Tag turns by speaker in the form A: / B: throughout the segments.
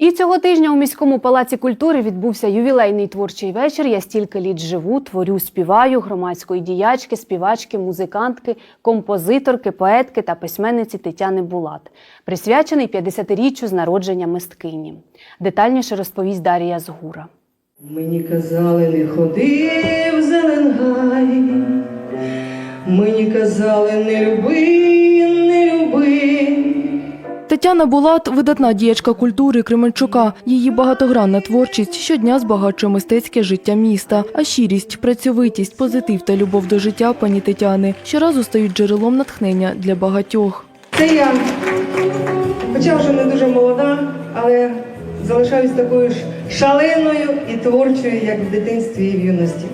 A: І цього тижня у міському палаці культури відбувся ювілейний творчий вечір. Я стільки літ живу, творю, співаю громадської діячки, співачки, музикантки, композиторки, поетки та письменниці Тетяни Булат, присвячений 50-річчю з народження мисткині. Детальніше розповість Дарія Згура.
B: Мені казали, не ходи в
C: Тетяна Булат видатна діячка культури Кременчука. Її багатогранна творчість щодня збагачує мистецьке життя міста. А щирість, працьовитість, позитив та любов до життя пані Тетяни щоразу стають джерелом натхнення для багатьох.
B: Це я, хоча вже не дуже молода, але залишаюсь такою ж шаленою і творчою, як в дитинстві і в юності.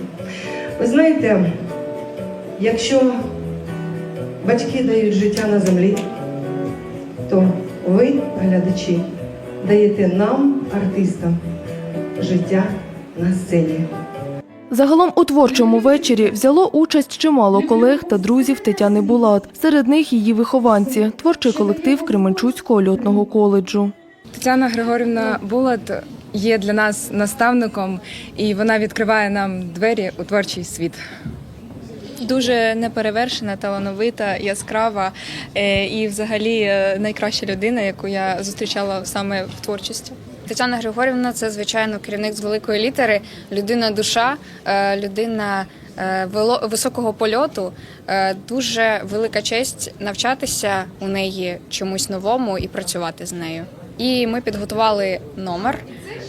B: Ви знаєте, якщо батьки дають життя на землі, то ви, глядачі, даєте нам, артистам, життя на сцені.
C: Загалом у творчому вечорі взяло участь чимало колег та друзів Тетяни Булат. Серед них її вихованці, творчий колектив Кременчуцького льотного коледжу.
D: Тетяна Григорівна Булат є для нас наставником, і вона відкриває нам двері у творчий світ.
E: Дуже неперевершена, талановита, яскрава е, і, взагалі, е, найкраща людина, яку я зустрічала саме в творчості.
F: Тетяна Григорівна це звичайно керівник з великої літери, людина душа, е, людина високого польоту. Дуже велика честь навчатися у неї чомусь новому і працювати з нею. І ми підготували номер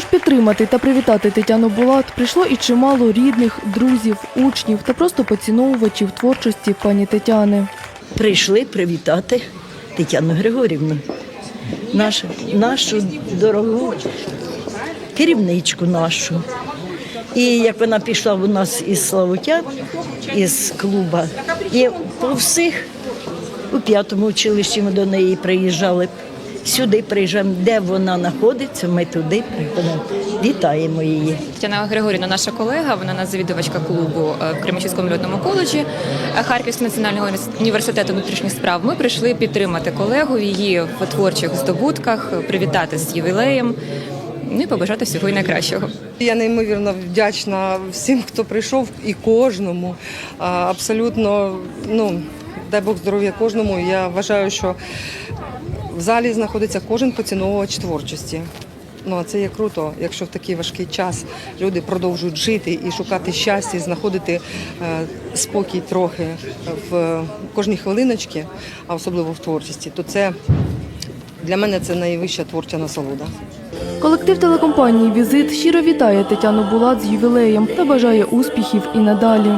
C: Також підтримати та привітати Тетяну Булат прийшло і чимало рідних, друзів, учнів та просто поціновувачів творчості пані Тетяни.
G: прийшли привітати Тетяну Григорівну, нашу, нашу дорогу керівничку нашу. І як вона пішла у нас із Славутя, із клуба, і по всіх у п'ятому училищі ми до неї приїжджали. Сюди приїжджаємо, де вона знаходиться, ми туди приходимо. Вітаємо її.
E: Тетяна Григорівна, наша колега, вона нас завідувачка клубу е, в Кременчуцькому льотному коледжі е, Харківського національного університету внутрішніх справ. Ми прийшли підтримати колегу в її в творчих здобутках, привітати з ювілеєм. Ну і побажати всього і найкращого.
B: Я неймовірно вдячна всім, хто прийшов, і кожному. Абсолютно, ну дай Бог здоров'я кожному. Я вважаю, що в залі знаходиться кожен поціновувач творчості. Ну а це є круто, якщо в такий важкий час люди продовжують жити і шукати щастя, і знаходити е, спокій трохи в кожній хвилиночці, а особливо в творчості, то це для мене це найвища творча насолода.
C: Колектив телекомпанії Візит щиро вітає Тетяну Булат з ювілеєм та бажає успіхів і надалі.